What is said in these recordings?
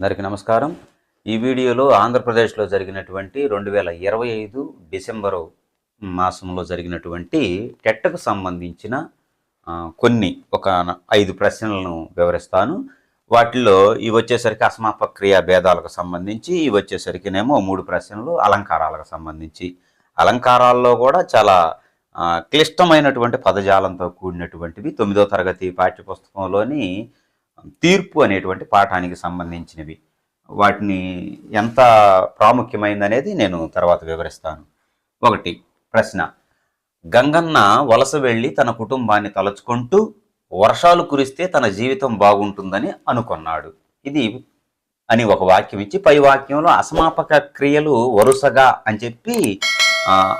అందరికీ నమస్కారం. ఈ వీడియోలో ఆంధ్రప్రదేశ్లో జరిగినటువంటి రెండు వేల ఇరవై ఐదు డిసెంబరు మాసంలో జరిగినటువంటి టెట్కు సంబంధించిన కొన్ని ఒక న- ఐదు ప్రశ్నలను వివరిస్తాను. వాటిలో ఇవి వచ్చేసరికి అసమాప క్రియా భేదాలకు సంబంధించి ఇవి వచ్చేసరికినేమో మూడు ప్రశ్నలు అలంకారాలకు సంబంధించి. అలంకారాల్లో కూడా చాలా క్లిష్టమైనటువంటి పదజాలంతో కూడినటువంటివి తొమ్మిదో తరగతి పాఠ్యపుస్తకంలోని తీర్పు అనేటువంటి పాఠానికి సంబంధించినవి. వాటిని ఎంత ప్రాముఖ్యమైందనేది నేను తర్వాత వివరిస్తాను. ఒకటి ప్రశ్న. గంగన్న వలస వెళ్ళి తన కుటుంబాన్ని తలుచుకుంటూ వర్షాలు కురిస్తే తన జీవితం బాగుంటుందని అనుకున్నాడు. ఇది అని ఒక వాక్యం ఇచ్చి పై వాక్యంలో అసమాపక క్రియలు వరుసగా అని చెప్పి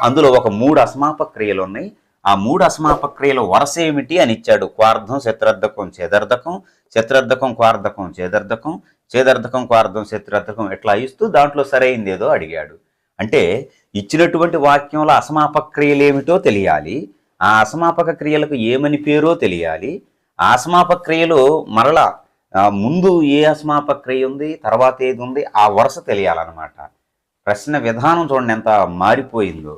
అందులో ఒక మూడు అసమాపక క్రియలు ఉన్నాయి. ఆ మూడు అసమాపక క్రియలు వరుస ఏమిటి అని ఇచ్చాడు. క్వార్థం శత్రార్థకం చేదర్థకం శత్రర్థకం క్వార్థకం చేదర్థకం చేదర్థకం క్వార్థం శత్రర్థకం ఎట్లా ఇస్తూ దాంట్లో సరైంది ఏదో అడిగాడు. అంటే ఇచ్చినటువంటి వాక్యంలో అసమాపక క్రియలేమిటో తెలియాలి. ఆ అసమాపక క్రియలకు ఏమని పేరో తెలియాలి. ఆ అసమాపక క్రియలు మరలా ముందు ఏ అసమాపక క్రియ ఉంది తర్వాత ఏది ఉంది ఆ వరుస తెలియాలన్నమాట. ప్రశ్న విధానం చూడండి ఎంత మారిపోయిందో.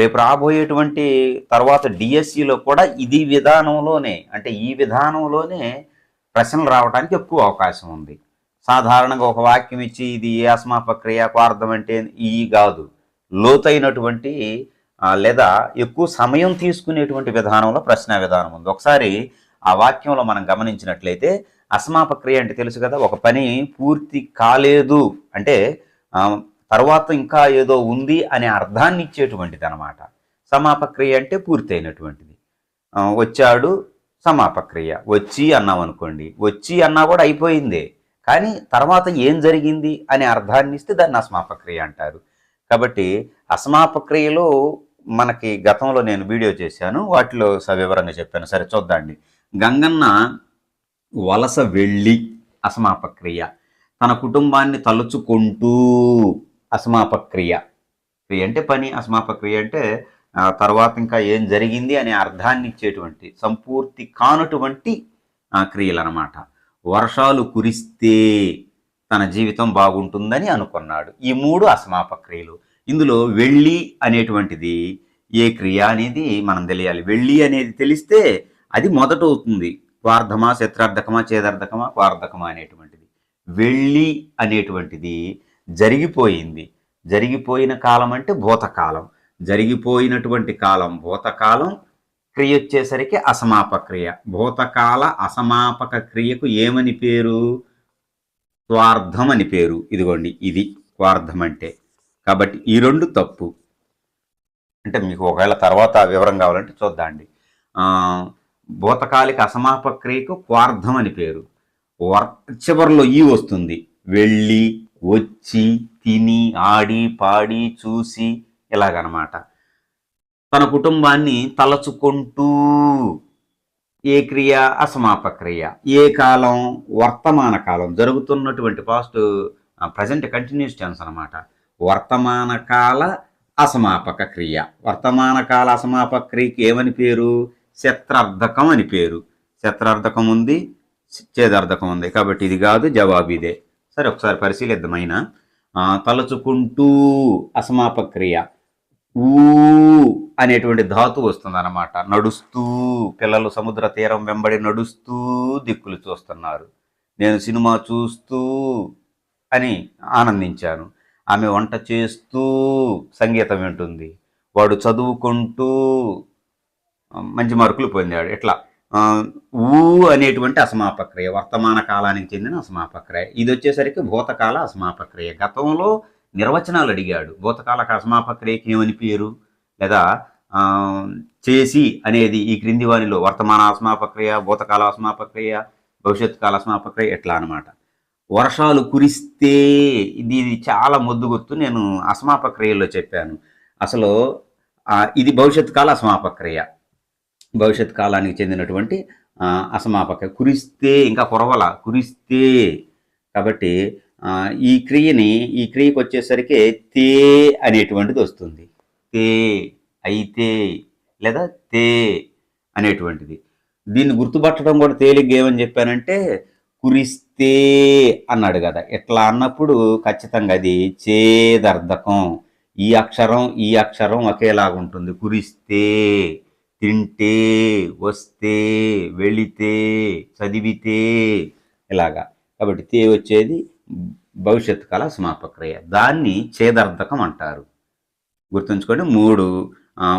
రేపు రాబోయేటువంటి తర్వాత డిఎస్సిలో కూడా ఇది విధానంలోనే అంటే ఈ విధానంలోనే ప్రశ్నలు రావడానికి ఎక్కువ అవకాశం ఉంది. సాధారణంగా ఒక వాక్యం ఇచ్చి ఇది ఏ అసమాపక క్రియ అంటే ఈ కాదు. లోతైనటువంటి లేదా ఎక్కువ సమయం తీసుకునేటువంటి విధానంలో ప్రశ్న విధానం ఉంది. ఒకసారి ఆ వాక్యంలో మనం గమనించినట్లయితే అసమాపక్రియ అంటే తెలుసు కదా ఒక పని పూర్తి కాలేదు అంటే తర్వాత ఇంకా ఏదో ఉంది అనే అర్థాన్ని ఇచ్చేటువంటిది అనమాట సమాపక్రియ అంటే పూర్తయినటువంటిది వచ్చాడు సమాపక్రియ వచ్చి అన్నాం అనుకోండి. వచ్చి అన్నా కూడా అయిపోయిందే. కానీ తర్వాత ఏం జరిగింది అనే అర్థాన్ని ఇస్తే దాన్ని అసమాపక్రియ అంటారు. కాబట్టి అసమాపక్రియలో మనకి గతంలో నేను వీడియో చేశాను. వాటిలో సవివరంగా చెప్పాను. సరే చూద్దాండి. గంగన్న వలస వెళ్ళి అసమాపక్రియ తన కుటుంబాన్ని తలుచుకుంటూ అసమాపక్రియ. క్రియ అంటే పని అసమాపక్రియ అంటే తర్వాత ఇంకా ఏం జరిగింది అనే అర్థాన్ని ఇచ్చేటువంటి సంపూర్తి కానటువంటి ఆ, క్రియలు అనమాట వర్షాలు కురిస్తే తన జీవితం బాగుంటుందని అనుకున్నాడు. ఈ మూడు అసమాపక్రియలు. ఇందులో వెళ్ళి అనేటువంటిది ఏ క్రియ అనేది మనం తెలియాలి. వెళ్ళి అనేది తెలిస్తే అది మొదట అవుతుంది క్వార్థమా శత్రార్థకమా చేదార్థకమా క్వార్థకమా అనేటువంటిది. వెళ్ళి అనేటువంటిది జరిగిపోయింది. జరిగిపోయిన కాలం అంటే భూతకాలం. జరిగిపోయినటువంటి కాలం భూతకాలం క్రియ వచ్చేసరికి అసమాపక క్రియ భూతకాల అసమాపక క్రియకు ఏమని పేరు? స్వార్థం అని పేరు. ఇదిగోండి ఇది స్వార్థం అంటే. కాబట్టి ఈ రెండు తప్పు. అంటే మీకు ఒకవేళ తర్వాత వివరం కావాలంటే చూద్దాండి. భూతకాలిక అసమాపక్రియకు క్వార్థం అని పేరు. వర్ చివరిలో ఈ వస్తుంది. వెళ్ళి వచ్చి తిని ఆడి పాడి చూసి ఇలాగనమాట. తన కుటుంబాన్ని తలచుకుంటూ ఏ క్రియ? అసమాపక క్రియ. ఏ కాలం? వర్తమాన కాలం. జరుగుతున్నటువంటి పాస్ట్ ప్రజెంట్ కంటిన్యూస్ టెన్స్ అనమాట. వర్తమాన కాల అసమాపక క్రియ. వర్తమాన కాల అసమాపక క్రియకి ఏమని పేరు? శత్రార్థకం అని పేరు. శత్రార్థకం ఉంది చేదార్థకం ఉంది. కాబట్టి ఇది కాదు జవాబు ఇదే. సరే ఒకసారి పరిశీలిద్దామైన తలచుకుంటూ అసమాపక్రియ. ఊ అనేటువంటి ధాతు వస్తుందన్నమాట. నడుస్తూ పిల్లలు సముద్ర తీరం వెంబడి నడుస్తూ దిక్కులు చూస్తున్నారు. నేను సినిమా చూస్తూ అని ఆనందించాను. ఆమె వంట చేస్తూ సంగీతం వింటుంది. వాడు చదువుకుంటూ మంచి మార్కులు పొందాడు. ఇట్లా. ఊ అనేటువంటి అసమాపక్రియ వర్తమాన కాలానికి చెందిన అసమాపక్రియ. ఇది వచ్చేసరికి భూతకాల అసమాపక్రియ. గతంలో నిర్వచనాలు అడిగాడు. భూతకాల అసమాపక్రియకి ఏమని పేరు? లేదా చేసి అనేది ఈ క్రింది వానిలో వర్తమాన అసమాపక్రియ భూతకాల అసమాపక్రియ భవిష్యత్ కాల అసమాపక్రియ ఎట్లా అనమాట వర్షాలు కురిస్తే ఇది ఇది చాలా ముద్దు గుర్తు నేను అసమాపక్రియలో చెప్పాను. అసలు ఇది భవిష్యత్ కాల అసమాపక్రియ. భవిష్యత్ కాలానికి చెందినటువంటి అసమాపక కురిస్తే ఇంకా కురవల కురిస్తే. కాబట్టి ఈ క్రియని ఈ క్రియకు వచ్చేసరికి తే అనేటువంటిది వస్తుంది. తే అయితే లేదా తే అనేటువంటిది. దీన్ని గుర్తుపట్టడం కూడా తేలిగ్గా ఏమని చెప్పానంటే కురిస్తే అన్నాడు కదా. ఇట్లా అన్నప్పుడు ఖచ్చితంగా అది చేదర్ధకం ఈ అక్షరం ఈ అక్షరం ఒకేలాగా ఉంటుంది కురిస్తే. తింటే వస్తే వెళితే చదివితే ఇలాగా. కాబట్టి తే వచ్చేది భవిష్యత్ కాల సమాపక్రియ దాన్ని చేదార్థకం అంటారు. గుర్తుంచుకోండి మూడు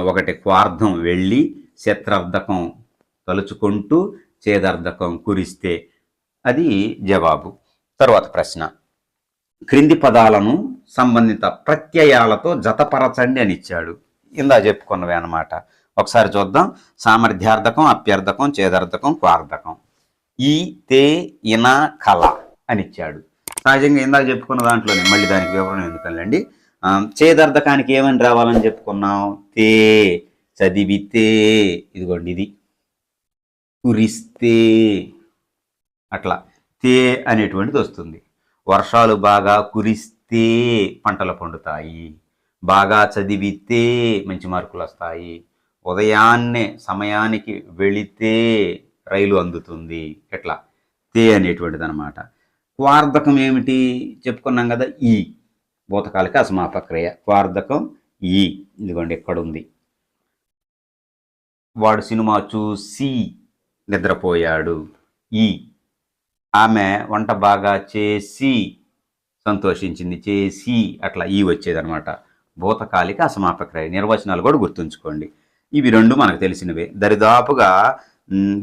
ఒకటి క్వార్థం వెళ్ళి శత్రార్థకం తలుచుకుంటూ చేదార్థకం కురిస్తే అది జవాబు. తర్వాత ప్రశ్న. క్రింది పదాలను సంబంధిత ప్రత్యయాలతో జతపరచండి అని ఇచ్చాడు. ఇందా చెప్పుకున్నవే అన్నమాట. ఒకసారి చూద్దాం. సామర్థ్యార్థకం అప్యర్థకం చేదార్థకం క్వార్థకం. ఈ తే ఇన కళ అని ఇచ్చాడు. సహజంగా ఇందాక చెప్పుకున్న దాంట్లోనే మళ్ళీ దానికి వివరణ ఎందుకండి చేదార్థకానికి ఏమని రావాలని చెప్పుకున్నాం? తే చదివితే ఇదిగోండి ఇది. కురిస్తే. అట్లా. తే అనేటువంటిది వస్తుంది. వర్షాలు బాగా కురిస్తే పంటలు పండుతాయి. బాగా చదివితే మంచి మార్కులు వస్తాయి. ఉదయాన్నే సమయానికి వెళితే రైలు అందుతుంది. ఎట్లా? తే అనేటువంటిది అనమాట క్వార్థకం ఏమిటి? చెప్పుకున్నాం కదా ఈ. భూతకాలిక అసమాపక్రియ క్వార్థకం ఈ. ఇదిగోండి ఎక్కడుంది? వాడు సినిమా చూసి నిద్రపోయాడు. ఈ. ఆమె వంట బాగా చేసి సంతోషించింది చేసి అట్లా ఈ వచ్చేదనమాట భూతకాలిక అసమాపక్రియ నిర్వచనాలు కూడా గుర్తుంచుకోండి. ఇవి రెండు మనకు తెలిసినవే. దరిదాపుగా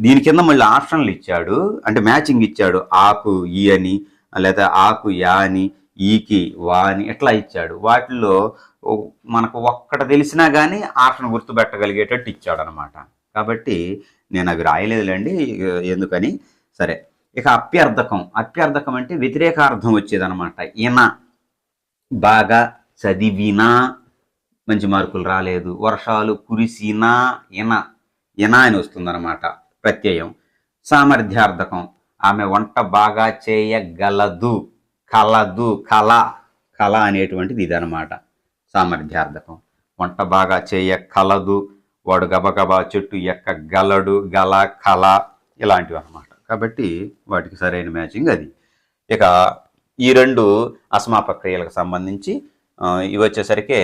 దీని కింద మళ్ళీ ఆప్షన్లు ఇచ్చాడు. అంటే మ్యాచింగ్ ఇచ్చాడు. ఆకు ఈ అని లేదా ఆకు యా అని ఈకి వా అని ఇట్లా ఇచ్చాడు. వాటిల్లో మనకు ఒక్కట తెలిసినా కానీ ఆప్షన్ గుర్తుపెట్టగలిగేటట్టు ఇచ్చాడు అనమాట కాబట్టి నేను అవి రాయలేదులేండి ఎందుకని? సరే. ఇక అప్యర్థకం. అప్యర్థకం అంటే వ్యతిరేకార్థం వచ్చేదనమాట. ఈయన బాగా చదివినా మంచి మార్కులు రాలేదు. వర్షాలు కురిసినా ఇన ఇన అని వస్తుందన్నమాట ప్రత్యయం. సామర్థ్యార్థకం. ఆమె వంట బాగా చేయగలదు. కలదు. కళ కళ అనేటువంటిది ఇదనమాట సామర్థ్యార్థకం. వంట బాగా చేయకలదు. వాడు గబగబా చెట్టు ఎక్కగలడు. గల కళ ఇలాంటివి అనమాట కాబట్టి వాటికి సరైన మ్యాచింగ్ అది. ఇక ఈ రెండు అసమాప క్రియలకు సంబంధించి ఇవి వచ్చేసరికి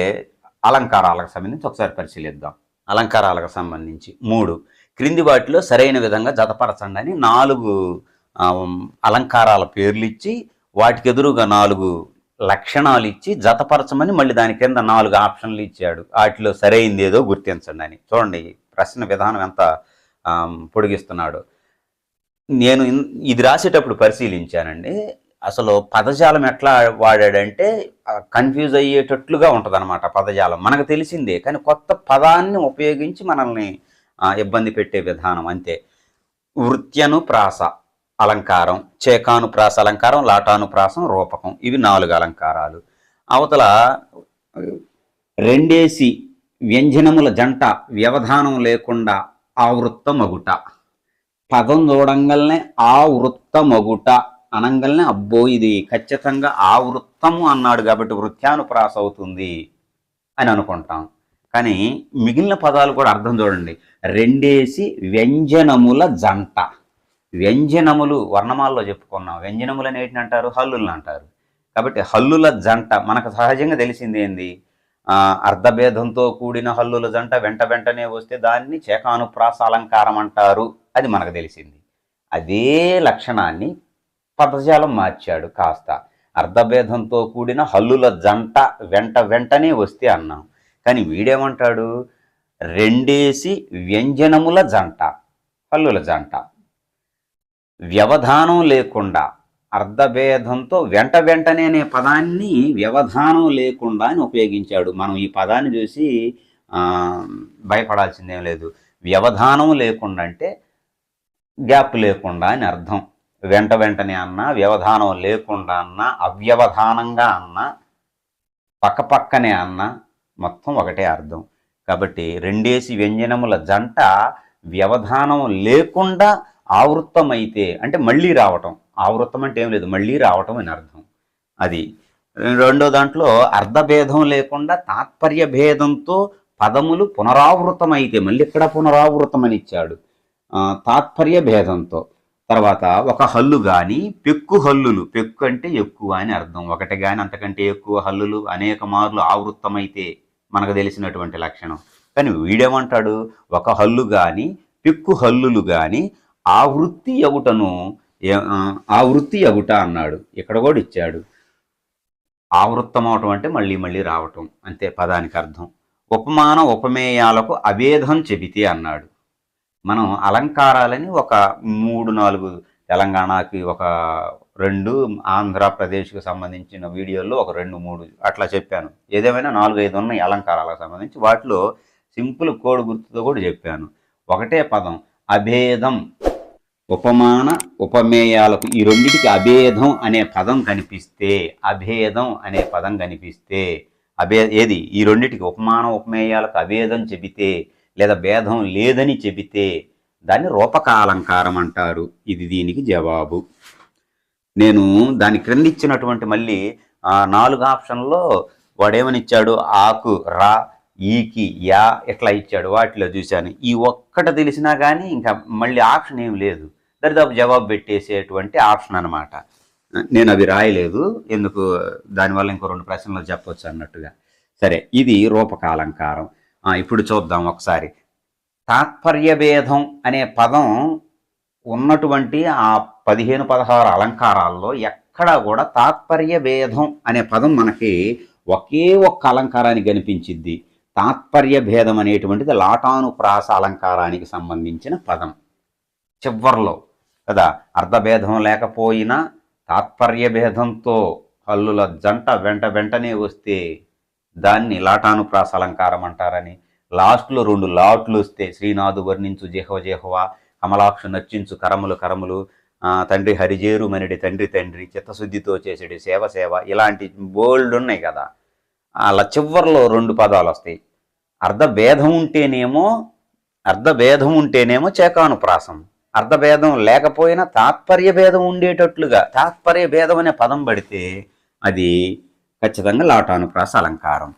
అలంకారాలకు సంబంధించి ఒకసారి పరిశీలిద్దాం. అలంకారాలకు సంబంధించి మూడు. క్రింది వాటిలో సరైన విధంగా జతపరచండి అని నాలుగు అలంకారాల పేర్లు ఇచ్చి వాటికి ఎదురుగా నాలుగు లక్షణాలు ఇచ్చి జతపరచమని మళ్ళీ దాని కింద నాలుగు ఆప్షన్లు ఇచ్చాడు. వాటిలో సరైంది ఏదో గుర్తించండి అని. చూడండి ప్రశ్న విధానం ఎంత పొడిగిస్తున్నాడు. నేను ఇది రాసేటప్పుడు పరిశీలించానండి. అసలు పదజాలం ఎట్లా వాడాడంటే కన్ఫ్యూజ్ అయ్యేటట్లుగా ఉంటుందన్నమాట పదజాలం. మనకు తెలిసిందే కానీ కొత్త పదాన్ని ఉపయోగించి మనల్ని ఇబ్బంది పెట్టే విధానం అంతే. వృత్యను ప్రాస అలంకారం చేకాను ప్రాస అలంకారం లాటాను ప్రాసం రూపకం ఇవి నాలుగు అలంకారాలు. అవతల రెండేసి వ్యంజనముల జంట వ్యవధానం లేకుండా ఆవృత్తమగుట పదం చూడంగానే ఆ అనంగల్ని అబ్బో ఇది ఖచ్చితంగా ఆ వృత్తము అన్నాడు కాబట్టి వృత్యానుప్రాస అవుతుంది అని అనుకుంటాం. కానీ మిగిలిన పదాలు కూడా అర్థం చూడండి. రెండేసి వ్యంజనముల జంట. వ్యంజనములు వర్ణమాల్లో చెప్పుకున్నాం. వ్యంజనములు అనేటిని అంటారు? హల్లులను అంటారు. కాబట్టి హల్లుల జంట మనకు సహజంగా తెలిసింది ఏంది? అర్ధభేదంతో కూడిన హల్లుల జంట వెంట వెంటనే వస్తే దాన్ని చేకానుప్రాస అలంకారం అంటారు. అది మనకు తెలిసింది. అదే లక్షణాన్ని పదజాలం మార్చాడు కాస్త. అర్ధభేదంతో కూడిన హల్లుల జంట వెంట వెంటనే వస్తే అన్నాం. కానీ వీడేమంటాడు? రెండేసి వ్యంజనముల జంట హల్లుల జంట. వ్యవధానం లేకుండా అర్ధభేదంతో వెంట వెంటనే అనే పదాన్ని వ్యవధానం లేకుండా అని ఉపయోగించాడు. మనం ఈ పదాన్ని చూసి భయపడాల్సిందేం లేదు. వ్యవధానం లేకుండా అంటే గ్యాప్ లేకుండా అని అర్థం. వెంట వెంటనే అన్నా వ్యవధానం లేకుండా అన్నా అవ్యవధానంగా అన్నా పక్కపక్కనే అన్నా మొత్తం ఒకటే అర్థం. కాబట్టి రెండేసి వ్యంజనముల జంట వ్యవధానం లేకుండా ఆవృత్తమైతే అంటే మళ్ళీ రావటం. ఆవృత్తం అంటే ఏం లేదు మళ్ళీ రావటం అని అర్థం. అది రెండో దాంట్లో అర్ధభేదం లేకుండా తాత్పర్య భేదంతో పదములు పునరావృతమైతే మళ్ళీ ఇక్కడ పునరావృతం అని ఇచ్చాడు తాత్పర్య భేదంతో. తర్వాత ఒక హల్లు కానీ పెక్కు హల్లులు. పెక్కు అంటే ఎక్కువ అని అర్థం. ఒకటి కానీ అంతకంటే ఎక్కువ హల్లులు అనేక మార్లు ఆవృత్తమైతే మనకు తెలిసినటువంటి లక్షణం. కానీ వీడేమంటాడు? ఒక హల్లు కానీ పెక్కు హల్లులు కానీ ఆవృత్తి ఎగుటను ఆ, ఆవృత్తి ఎగుట అన్నాడు. ఇక్కడ కూడా ఇచ్చాడు. ఆవృత్తం అవటం అంటే మళ్ళీ మళ్ళీ రావటం. అంతే పదానికి అర్థం. ఉపమాన ఉపమేయాలకు అభేదం చెబితే అన్నాడు. మనం అలంకారాలని ఒక మూడు నాలుగు తెలంగాణకి ఒక రెండు ఆంధ్రప్రదేశ్కి సంబంధించిన వీడియోల్లో ఒక రెండు మూడు అట్లా చెప్పాను. ఏదేమైనా నాలుగు ఐదు ఉన్నాయి అలంకారాలకు సంబంధించి. వాటిలో సింపుల్ కోడ్ గుర్తుతో కూడా చెప్పాను. ఒకటే పదం అభేదం. ఉపమాన ఉపమేయాలకు ఈ రెండింటికి అభేదం అనే పదం కనిపిస్తే అభేదం అనే పదం కనిపిస్తే అభే ఏది? ఈ రెండిటికి ఉపమాన ఉపమేయాలకు అభేదం చెబితే లేదా భేదం లేదని చెబితే దాన్ని రూపకాలంకారం అంటారు. ఇది దీనికి జవాబు. నేను దాని క్రింద ఇచ్చినటువంటి మళ్ళీ ఆ నాలుగు ఆప్షన్లో వాడేమనిచ్చాడు? ఆకు రా ఈకి యా ఇట్లా ఇచ్చాడు. వాటిలో చూశాను. ఈ ఒక్కట తెలిసినా కానీ ఇంకా మళ్ళీ ఆప్షన్ ఏం లేదు. దరిదాపు జవాబు పెట్టేసేటువంటి ఆప్షన్ అనమాట నేను అవి రాయలేదు. ఎందుకు? దానివల్ల ఇంకో రెండు ప్రశ్నలు చెప్పవచ్చు అన్నట్టుగా. సరే ఇది రూపకాలంకారం. ఇప్పుడు చూద్దాం ఒకసారి. తాత్పర్యభేదం అనే పదం ఉన్నటువంటి ఆ పదిహేను పదహారు అలంకారాల్లో ఎక్కడా కూడా తాత్పర్య భేదం అనే పదం మనకి ఒకే ఒక్క అలంకారానికి కనిపించిద్ది. తాత్పర్య భేదం అనేటువంటిది లాటానుప్రాస అలంకారానికి సంబంధించిన పదం. చివర్లో కదా? అర్ధభేదం లేకపోయినా తాత్పర్య భేదంతో హల్లుల జంట వెంట వెంటనే వస్తే దాన్ని లాటానుప్రాస అలంకారం అంటారని. లాస్ట్లో రెండు లాట్లు వస్తే శ్రీనాథు వర్ణించు జేహవ జేహవ కమలాక్షు నచ్చించు కరములు కరములు తండ్రి హరిజేరు మనిడి తండ్రి తండ్రి చిత్తశుద్ధితో చేసేడు సేవ సేవ ఇలాంటి బోల్డ్ ఉన్నాయి కదా. అలా చివరిలో రెండు పదాలు వస్తాయి. అర్ధభేదం ఉంటేనేమో అర్ధభేదం ఉంటేనేమో చేకానుప్రాసం. అర్ధభేదం లేకపోయినా తాత్పర్య భేదం ఉండేటట్లుగా తాత్పర్య భేదం అనే పదం పడితే అది ఖచ్చితంగా లాటానుప్రాస అలంకారం.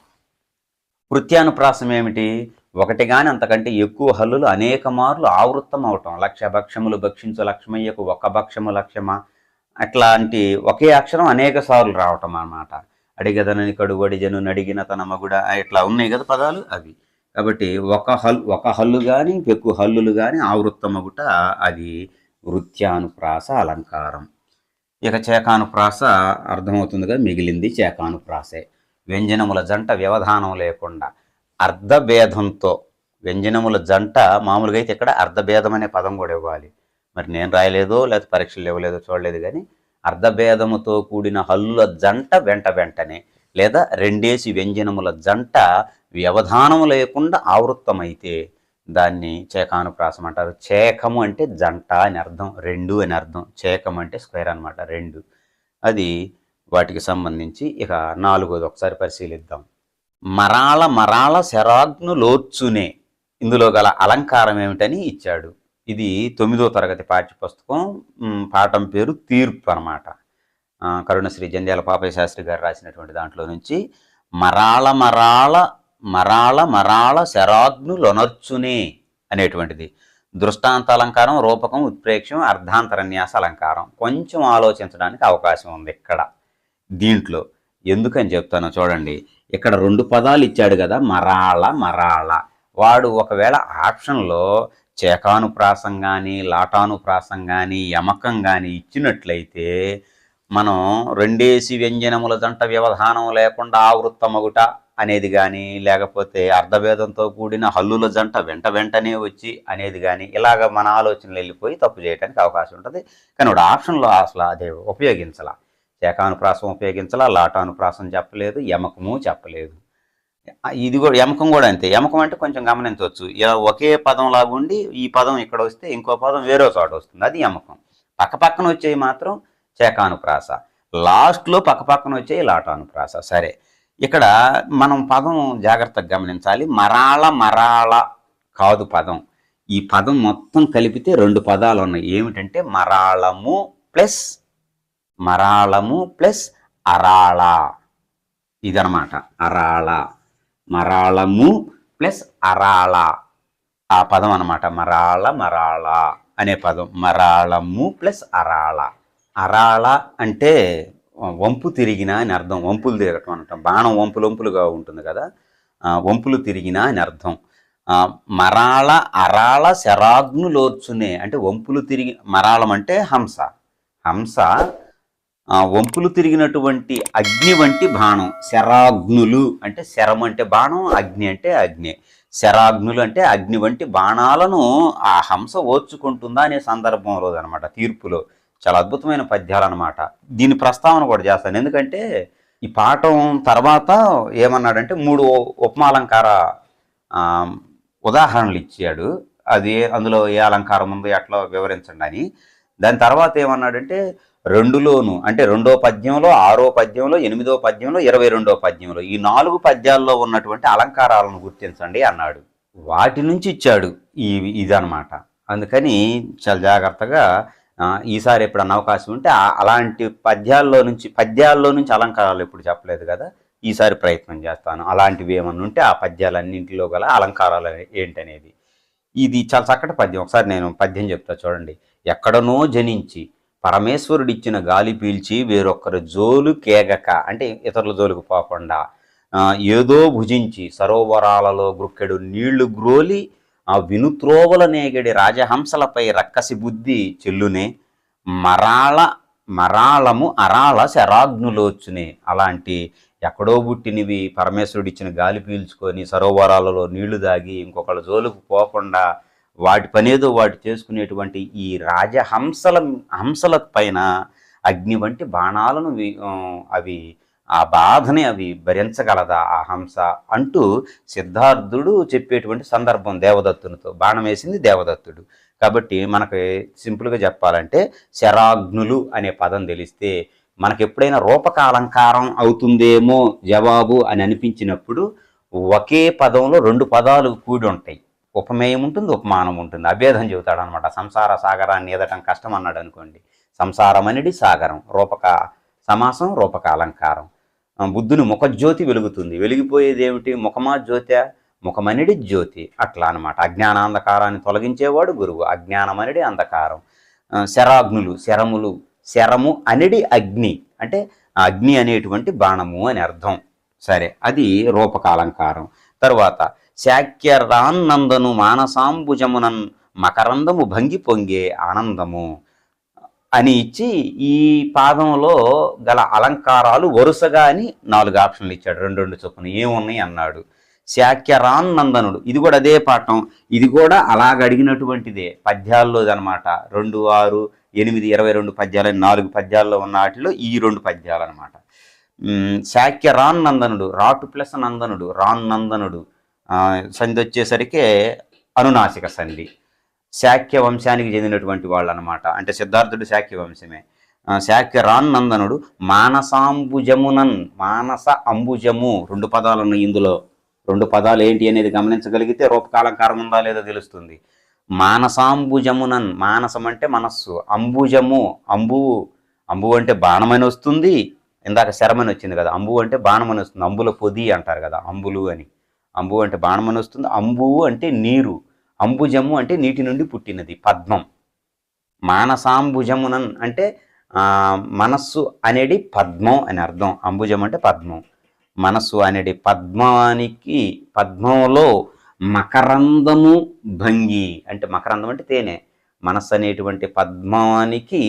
వృత్యానుప్రాసం ఏమిటి? ఒకటి కానీ అంతకంటే ఎక్కువ హల్లులు అనేక మార్లు ఆవృత్తం అవటం. లక్ష భక్షములు భక్షించు లక్ష్మయ్యకు ఒక భక్షము లక్ష్యమా? అట్లాంటి ఒకే అక్షరం అనేక సార్లు రావటం అన్నమాట. అడిగదనని కడుగడి జను నడిగిన తన మగుడ? ఇట్లా ఉన్నాయి కదా పదాలు అవి. కాబట్టి ఒక హల్ ఒక హల్లు కానీ ఎక్కువ హల్లులు కానీ ఆవృత్తమగుట అది వృత్యానుప్రాస అలంకారం. ఇక చేకానుప్రాస అర్థమవుతుందిగా మిగిలింది చేకానుప్రాసే. వ్యంజనముల జంట వ్యవధానం లేకుండా అర్ధభేదంతో వ్యంజనముల జంట మామూలుగా అయితే ఇక్కడ అర్ధభేదం అనే పదం కూడా ఇవ్వాలి. మరి నేను రాయలేదో లేదా పరీక్షలు ఇవ్వలేదో చూడలేదు కానీ అర్ధభేదముతో కూడిన హల్లుల జంట వెంట వెంటనే లేదా రెండేసి వ్యంజనముల జంట వ్యవధానము లేకుండా ఆవృత్తమైతే దాన్ని చేకానుప్రాసం అంటారు. చేకము అంటే జంట అని అర్థం రెండు అని అర్థం. చేకం అంటే స్క్వేర్ అన్నమాట రెండు. అది వాటికి సంబంధించి ఇక నాలుగోది ఒకసారి పరిశీలిద్దాం. మరాళ మరాళ శరాగ్ను లోర్చునే ఇందులో గల అలంకారం ఏమిటని ఇచ్చాడు. ఇది తొమ్మిదో తరగతి పాఠ్యపుస్తకం పాఠం పేరు తీర్పు అనమాట కరుణశ్రీ జంధ్యాల పాపయ్య శాస్త్రి గారు రాసినటువంటి దాంట్లో నుంచి మరాళ మరాళ మరాళ మరాళ శరాగ్నులొనర్చునే అనేటువంటిది. దృష్టాంత అలంకారం రూపకం ఉత్ప్రేక్షం అర్ధాంతరన్యాస అలంకారం. కొంచెం ఆలోచించడానికి అవకాశం ఉంది ఇక్కడ. దీంట్లో ఎందుకని చెప్తాను చూడండి. ఇక్కడ రెండు పదాలు ఇచ్చాడు కదా మరాళ మరాళ. వాడు ఒకవేళ ఆప్షన్లో చేకానుప్రాసం కానీ లాటానుప్రాసం కానీ యమకం కానీ ఇచ్చినట్లయితే మనం రెండేసి వ్యంజనముల జంట వ్యవధానం లేకుండా ఆవృత్తమగుట అనేది కానీ లేకపోతే అర్ధభేదంతో కూడిన హల్లుల జంట వెంట వెంటనే వచ్చి అనేది కానీ ఇలాగ మన ఆలోచనలు వెళ్ళిపోయి తప్పు చేయడానికి అవకాశం ఉంటుంది. కానీ వాడు ఆప్షన్లో అసలు అదే ఉపయోగించాల. చేకానుప్రాసం ఉపయోగించాలా లాటానుప్రాసం చెప్పలేదు యమకము చెప్పలేదు. ఇది కూడా యమకం కూడా అంతే. యమకం అంటే కొంచెం గమనించవచ్చు. ఇలా ఒకే పదం లాగా ఉండి ఈ పదం ఇక్కడ వస్తే ఇంకో పదం వేరే చోట వస్తుంది. అది యమకం. పక్క పక్కన వచ్చేవి మాత్రం చేకానుప్రాస లాస్ట్లో పక్క పక్కన వచ్చేవి లాటానుప్రాస సరే. ఇక్కడ మనం పదం జాగ్రత్తగా గమనించాలి. మరాళ మరాళ కాదు పదం. ఈ పదం మొత్తం కలిపితే రెండు పదాలు ఉన్నాయి. ఏమిటంటే మరాళము ప్లస్ మరాళము ప్లస్ అరాళ. ఇదనమాట అరాళ మరాళము ప్లస్ అరాళ. ఆ పదం అనమాట మరాళ మరాళ అనే పదం. మరాళము ప్లస్ అరాళ. అరాళ అంటే వంపు తిరిగినా అని అర్థం. వంపులు తిరగటం అనటం. బాణం వంపులు వంపులుగా ఉంటుంది కదా? వంపులు తిరిగినా అని అర్థం. మరాళ అరాళ శరాగ్నులోర్చునే అంటే వంపులు తిరిగి మరాళం అంటే హంస. హంస వంపులు తిరిగినటువంటి అగ్ని వంటి బాణం. శరాగ్నులు అంటే శరం అంటే బాణం అగ్ని అంటే అగ్ని. శరాగ్నులు అంటే అగ్ని వంటి బాణాలను ఆ హంస ఓర్చుకుంటుందా అనే సందర్భంలో అనమాట తీర్పులో. చాలా అద్భుతమైన పద్యాలు అనమాట దీని ప్రస్తావన కూడా చేస్తాను. ఎందుకంటే ఈ పాఠం తర్వాత ఏమన్నాడంటే మూడు ఉపమాలంకార ఉదాహరణలు ఇచ్చాడు. అది అందులో ఏ అలంకారం ఉందో ఎట్లా వివరించండి అని. దాని తర్వాత ఏమన్నాడంటే రెండులోను అంటే రెండో పద్యంలో ఆరో పద్యంలో ఎనిమిదో పద్యంలో ఇరవై రెండో పద్యంలో ఈ నాలుగు పద్యాల్లో ఉన్నటువంటి అలంకారాలను గుర్తించండి అన్నాడు. వాటి నుంచి ఇచ్చాడు ఈ ఇదనమాట అందుకని చాలా జాగ్రత్తగా ఈసారి ఎప్పుడన్నా అవకాశం ఉంటే అలాంటి పద్యాల్లో నుంచి పద్యాల్లో నుంచి అలంకారాలు ఎప్పుడు చెప్పలేదు కదా ఈసారి ప్రయత్నం చేస్తాను. అలాంటివి ఏమన్నా ఉంటే ఆ పద్యాలన్నింటిలో గల అలంకారాలు ఏంటనేది. ఇది చాలా చక్కటి పద్యం. ఒకసారి నేను పద్యం చెప్తా చూడండి. ఎక్కడనో జనించి పరమేశ్వరుడిచ్చిన గాలి పీల్చి వేరొక్కరు జోలు కేగక అంటే ఇతరుల జోలుకు పోకుండా ఏదో భుజించి సరోవరాలలో గుక్కెడు నీళ్ళు గ్రోలి ఆ వినుత్రోవల నేగడి రాజహంసలపై రక్కసి బుద్ధి చెల్లునే మరాళ మరాళము అరాళ శరాగ్నులోచునే అలాంటి ఎక్కడో పుట్టినవి పరమేశ్వరుడు ఇచ్చిన గాలి పీల్చుకొని సరోవరాలలో నీళ్ళు దాగి ఇంకొకళ్ళ జోలుకు పోకుండా వాటి పనేదో వాటి చేసుకునేటువంటి ఈ రాజహంసల హంసల పైన అగ్ని వంటి బాణాలను అవి ఆ బాధని అవి భరించగలదా ఆ హంస అంటూ సిద్ధార్థుడు చెప్పేటువంటి సందర్భం దేవదత్తునితో. బాణం వేసింది దేవదత్తుడు. కాబట్టి మనకి సింపుల్గా చెప్పాలంటే శరాగ్నులు అనే పదం తెలిస్తే మనకి ఎప్పుడైనా రూపకాలంకారం అవుతుందేమో జవాబు అని అనిపించినప్పుడు ఒకే పదంలో రెండు పదాలు కూడి ఉంటాయి. ఉపమేయం ఉంటుంది ఉపమానం ఉంటుంది. అభేదం చెబుతాడు అనమాట సంసార సాగరాన్ని ఎదటం కష్టం అన్నాడు అనుకోండి సంసారం అనేది సాగరం. రూపక సమాసం రూపక అలంకారం బుద్ధుని ముఖజ్యోతి వెలుగుతుంది. వెలిగిపోయేది ఏమిటి ముఖమా జ్యోతి ముఖమనిడి జ్యోతి. అట్లా అనమాట అజ్ఞానాంధకారాన్ని తొలగించేవాడు గురువు. అజ్ఞానమనిడి అంధకారం. శరాగ్నులు శరములు శరము అనిడి అగ్ని. అంటే అగ్ని అనేటువంటి బాణము అని అర్థం. సరే అది రూపకాలంకారం. తర్వాత తరువాత శాక్యరాన్నందను మానసాంబుజమునన్ మకరందము భంగి పొంగే ఆనందము. అని ఇచ్చి ఈ పాదంలో గల అలంకారాలు వరుసగా అని నాలుగు ఆప్షన్లు ఇచ్చాడు. రెండు రెండు చొప్పున ఏమున్నాయి అన్నాడు. శాఖ్యరాన్నందనుడు ఇది కూడా అదే పాఠం. ఇది కూడా అలాగ అడిగినటువంటిదే. పద్యాల్లో అనమాట రెండు ఆరు ఎనిమిది ఇరవై రెండు పద్యాలు నాలుగు పద్యాల్లో ఉన్న వాటిలో ఈ రెండు పద్యాలు అనమాట శాఖ్య రాన్ నందనుడు. రాటు ప్లస్ నందనుడు. రాన్నందనుడు సంధి వచ్చేసరికి అనునాసిక సంధి. శాక్య వంశానికి చెందినటువంటి వాళ్ళు అనమాట అంటే సిద్ధార్థుడు శాక్య వంశమే శాక్య రాన్నందనుడు మానసాంబుజమునన్ మానస అంబుజము రెండు పదాలు ఉన్నాయి ఇందులో రెండు పదాలు ఏంటి అనేది గమనించగలిగితే రూపకాలంకారం ఉందా లేదో తెలుస్తుంది. మానసాంబుజమునన్ మానసం అంటే మనస్సు అంబుజము అంబువు అంబువు అంటే బాణమని వస్తుంది ఇందాక శరమని వచ్చింది కదా అంబువు అంటే బాణమని వస్తుంది అంబుల పొది అంటారు కదా అంబులు అని. అంబు అంటే బాణమని వస్తుంది అంబువు అంటే నీరు. అంబుజము అంటే నీటి నుండి పుట్టినది పద్మం. మానసాంబుజమునన్ అంటే మనస్సు అనేది పద్మం అని అర్థం. అంబుజం అంటే పద్మం. మనస్సు అనేది పద్మానికి పద్మంలో మకరందము భంగి అంటే మకరందం అంటే తేనె. మనస్సు అనేటువంటి పద్మానికి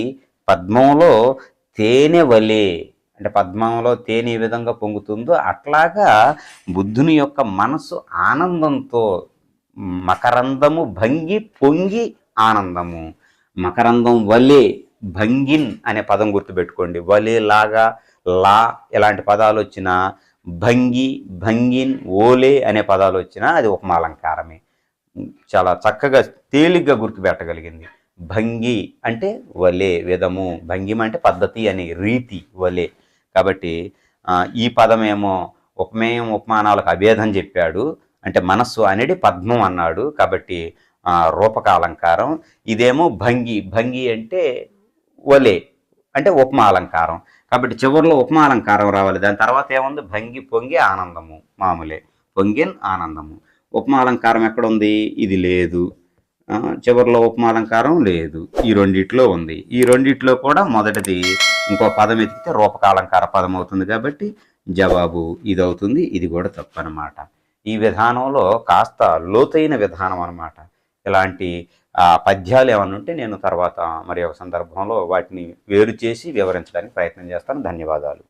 పద్మంలో తేనె వలే అంటే పద్మంలో తేనె ఏ విధంగా పొంగుతుందో అట్లాగా బుద్ధుని యొక్క మనస్సు ఆనందంతో మకరందము భంగి పొంగి ఆనందము. మకరందం వలే భంగిన్ అనే పదం గుర్తుపెట్టుకోండి. వలే లాగా లా ఇలాంటి పదాలు వచ్చినా భంగి భంగిన్ ఓలే అనే పదాలు వచ్చినా అది ఉపమాలంకారమే. చాలా చక్కగా తేలిగ్గా గుర్తుపెట్టగలిగింది. భంగి అంటే వలే విధము. భంగిమ అంటే పద్ధతి అని రీతి వలే. కాబట్టి ఈ పదమేమో ఉపమేయం ఉపమానాలకు అభేదం చెప్పాడు. అంటే మనస్సు అనేది పద్మం అన్నాడు కాబట్టి రూపక అలంకారం ఇదేమో భంగి భంగి అంటే ఒలే అంటే ఉపమా అలంకారం కాబట్టి చివరిలో ఉపమా అలంకారం రావాలి. దాని తర్వాత ఏముంది? భంగి పొంగి ఆనందము మామూలే. పొంగిన్ ఆనందము. ఉపమా అలంకారం ఎక్కడ ఉంది? ఇది లేదు. చివరిలో చివరిలో ఉపమాలంకారం లేదు. ఈ రెండిట్లో ఉంది. ఈ రెండిట్లో కూడా మొదటిది ఇంకో పదం ఎతికితే రూపకాలంకార పదం అవుతుంది కాబట్టి జవాబు ఇది అవుతుంది ఇది కూడా తప్పు అనమాట ఈ విధానంలో కాస్త లోతైన విధానం అనమాట ఇలాంటి పద్యాలు ఏమన్నా ఉంటే నేను తర్వాత మరి ఒక సందర్భంలో వాటిని వేరు చేసి వివరించడానికి ప్రయత్నం చేస్తాను. ధన్యవాదాలు.